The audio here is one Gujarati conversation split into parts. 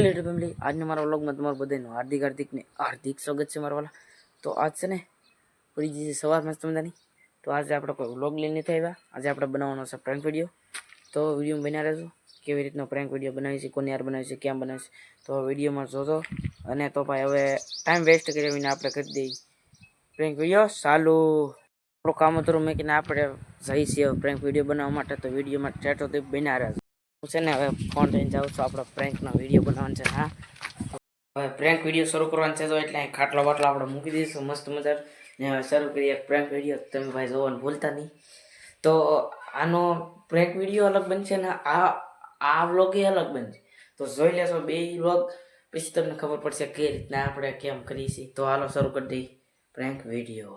હેલો ફેમિલી આજના મારા વ્લોગમાં તમારું બધાનું હાર્દિક હાર્દિકને હાર્દિક સ્વાગત છે મારા વાલા તો આજ છે ને પડી જશે સવાર મસ્ત મજાની તો આજે આપણે કોઈ વ્લોગ લઈને નથી આવ્યા આજે આપણે બનાવવાનો છે પ્રેન્ક વીડિયો તો વીડિયો બન્યા રહેજો કેવી રીતનો પ્રેન્ક વીડિયો બનાવી છે કોને યાર બનાવી છે ક્યાં બનાવી છે તો વિડીયોમાં જોજો અને તો ભાઈ હવે ટાઈમ વેસ્ટ કર્યા વિના આપણે કરી દઈએ પ્રેન્ક વીડિયો ચાલુ આપણું કામ હતું મેં કે આપણે જઈએ પ્રેન્ક વીડિયો બનાવવા માટે તો વિડીયોમાં ચેટો તે બનાવ્યા રહેજો હું છે ને હવે ફોન લઈને જાઉં છું. આપણે પ્રેન્કનો વીડિયો બનાવવાનો છે, હા. હવે પ્રેન્ક વીડિયો શરૂ કરવાનો છે તો એટલે અહીં ખાટલો બાટલો આપણે મૂકી દઈશું. મસ્ત મજા ને હવે શરૂ કરીએ પ્રેન્ક વીડિયો. તમે ભાઈ જોવાનું ભૂલતા નહીં. તો આનો પ્રેન્ક વીડિયો અલગ બનશે ને આ આ વ્લોગ એ અલગ બનશે. તો જોઈ લેશો બે વ્લોગ પછી તમને ખબર પડશે કઈ રીતના આપણે કેમ કરીએ છીએ. તો હાલો શરૂ કરી દઈએ પ્રેન્ક વીડિયો.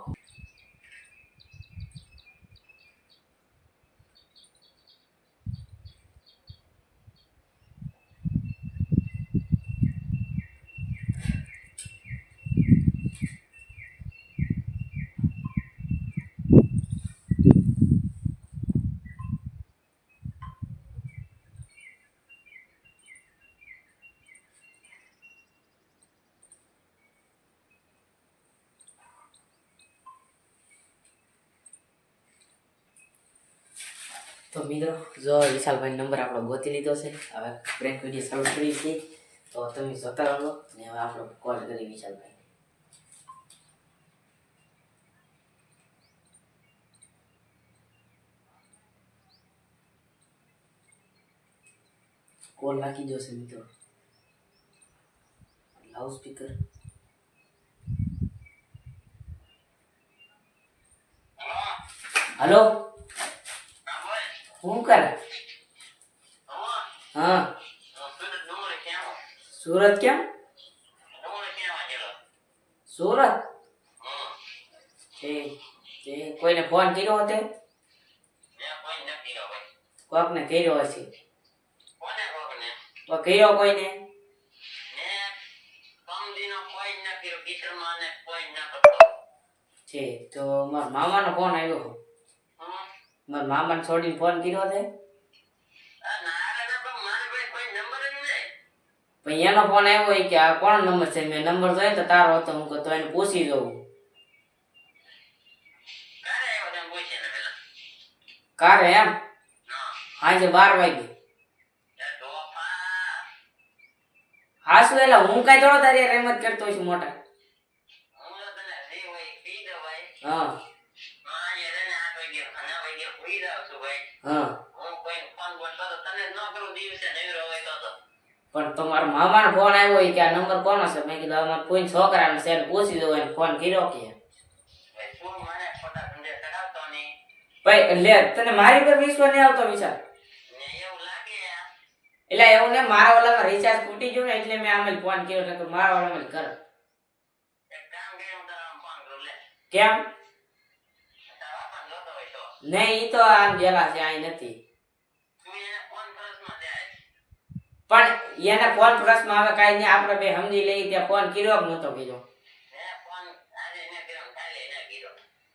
તો મિત્રો, જો વિશાલભાઈ નંબર આપણો ગોતી લીધો છે. હવે પ્રેન્ક વીડિયો ચાલુ કરી છે તો તમે જોતા રહો ને હવે આપણો કોલ કરી વિશાલભાઈ. કોલ રાખી દો છે મિત્રો. લાઉડ સ્પીકર હલો શું કરે? હા. સુરત કેમ? સુરત? કોઈને ફોન કર્યો હતો? કોકને કર્યો હશે? તો કર્યો કોઈને? છે તો મારા મામાનો ફોન આવ્યો મારા મામાને છોડીને ફોન કર્યો છે? પછી એનો ફોન આવ્યો હોય કે આ કોણ નંબર છે? મેં નંબર જોયો તો તારો હતો. હું તો એને પૂછી જવું કારે એમ? આજે બાર વાગે. હા શું એટલે હું કઈ થોડો તારી રમત કરતો છું મોટા. હા. હા. પણ તમારા મામાનો ફોન આવ્યો કે આ નંબર કોનો છે? મેં કીધું અમારે કોઈ છોકરાનો છે એને પૂછી દઉં એને ફોન કર્યો કે. ભાઈ લે તને મારી પર વિશ્વાસ નહીં આવતો વિચાર. એટલે એવું ને મારા ઓલામાં રિચાર્જ તૂટી ગયું ને એટલે મેં આમે ફોન કર્યો નકર મારા ઓલામાં કર કેમ? નહીં તો આમ ગેલા છે અહીં નથી. પણ એને ફોન પ્રશ્ન આવે કાંઈ નહીં, આપણે બે સમજી લઈએ, ત્યાં ફોન કર્યો કે નતો કર્યો?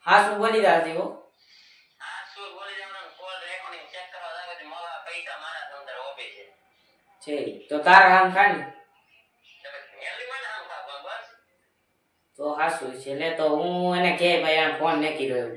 હા, શું બોલી રહ્યા છે? છે, તો તારા આમ ખાની તો હાસું છે, લે તો હું એને કે ભાઈ આ ફોન નહીં કર્યો એવું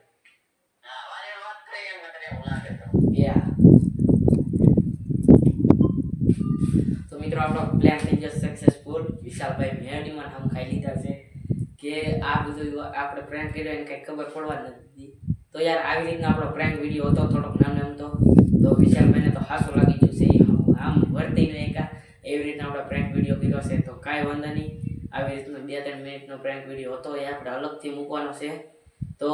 તો મિત્રો, આપણો પ્લાન થઈ જશે સક્સેસફુલ વિશાલભાઈ મેરડીમાં નામ ખાઈ લીધા છે. કે આ બધું આપણે પ્રેન્ક કર્યો એને કંઈ ખબર પડવા નથી. તો યાર, આવી રીતનો આપણો પ્રેન્ક વીડિયો હતો, થોડોક નામ નામ તો. તો વિશાલભાઈને તો હાસો લાગી ગયું છે. આમ વર્તી નહીં એકા. એવી રીતના આપણે પ્રેન્ક વીડિયો કર્યો છે. તો કાંઈ વાંધો નહીં. આવી રીતનો બે ત્રણ મિનિટનો પ્રેન્ક વીડિયો હતો. એ આપણે અલગથી મૂકવાનો છે. તો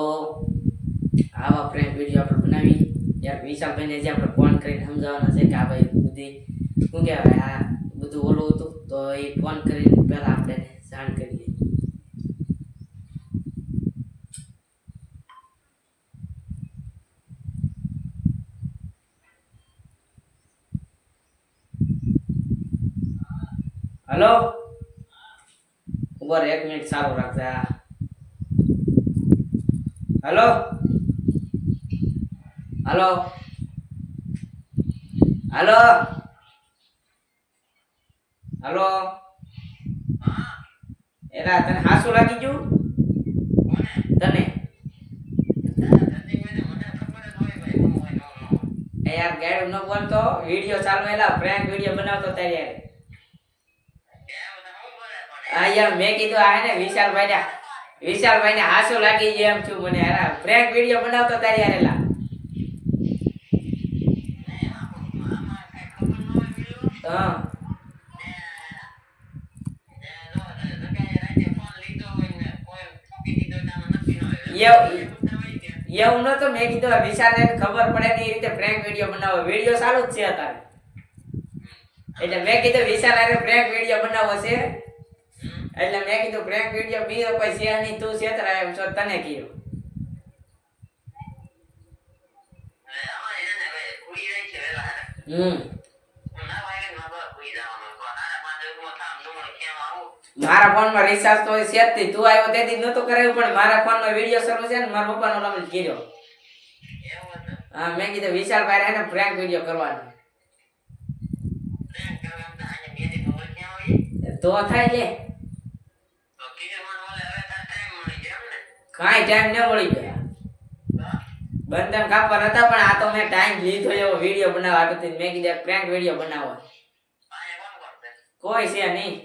આવા પ્રેન્ક વીડિયો આપણે બનાવી. યાર, વિશાલભાઈને જે આપણે ફોન કરીને સમજાવવાના છે કે આ ભાઈ બધી શું કહેવાય, આ બધું ઓલું હતું, તો એ ફોન કરીને પહેલાં આપણે જાણ કરીએ. હલો? ઉપર એક મિનિટ સારું રાખજે હલો? હલો? હલો? હલો. એલા, તને હાસુ લાગી ગયું તને? યાર ગેડ ન બોલતો. વિડિયો ચાલુ એલા પ્રેન્ક વિડિયો બનાવતો ત્યારે યાર આ યાર, મેં કીધું આ ને વિશાલભાઈ ને વિશાલભાઈ ને હાસું લાગી ગયું એમ છું મને. યાર પ્રેન્ક વિડિયો બનાવતો તારી યાર એલા. હા. એવું નતો મેં કીધું વિશાલને ખબર પડે ને એ રીતે પ્રેન્ક વીડિયો બનાવો. વીડિયો ચાલુ જ છે અત્યારે. એટલે મેં કીધું વિશાલ આને પ્રેન્ક વીડિયો બનાવો છે. એટલે મેં કીધું પ્રેન્ક વિડિયો બીજો કોઈ છે નહીં તું છેતરાય એમ છો તને કીધું. હમ. મારા ફોનમાં રિચાર્જ તો છે જ નહીં. તું આવ્યો તેથી નહોતું કરાયું પણ મારા ફોનમાં વિડિયો શરૂ છે ને મારા પપ્પાનો જ કીધો હા મેં કીધું વિશાલભાઈ ને પ્રેન્ક વિડિયો કરવાનો. તો થાય લે કાંઈ ટાઈમ ન મળી ગયો. બંધન કાપવા નતા પણ આ તો મેં ટાઈમ લીધો એવો વીડિયો બનાવવા તો. મેં કીધું પ્રેન્ક વીડિયો બનાવો. કોઈ છે નહીં.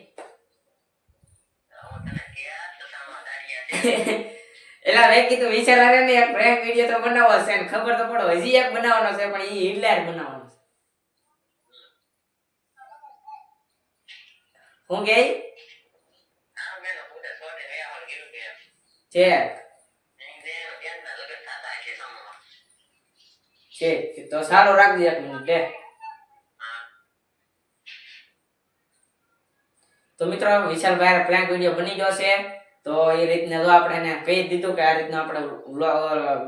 એલા મેં કીધું, વિચાર આવે ને એક પ્રેમ વિડિયો તો બનાવવો છે ને, ખબર તો પડો, હજી એક બનાવવાનો છે, પણ ઈ હિટલર બનાવવાનો છે. હું કે? છે. છે, તો સારું રાખજે એક મિનિટ લે. તો મિત્રો વિશાલભાઈ પ્રેન્ક વીડિયો બની ગયો છે. તો એ રીતના જો આપણે એને કહી દીધું કે આ રીતના આપણે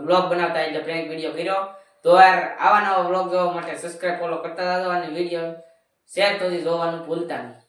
વ્લોગ બનાવતા એટલે પ્રેન્ક વીડિયો કર્યો. તો યાર, આવા નવા વ્લોગ જોવા માટે સબસ્ક્રાઇબ ફોલો કરતા જાજો અને વીડિયો શેર તો જોવાનું ભૂલતા નહીં.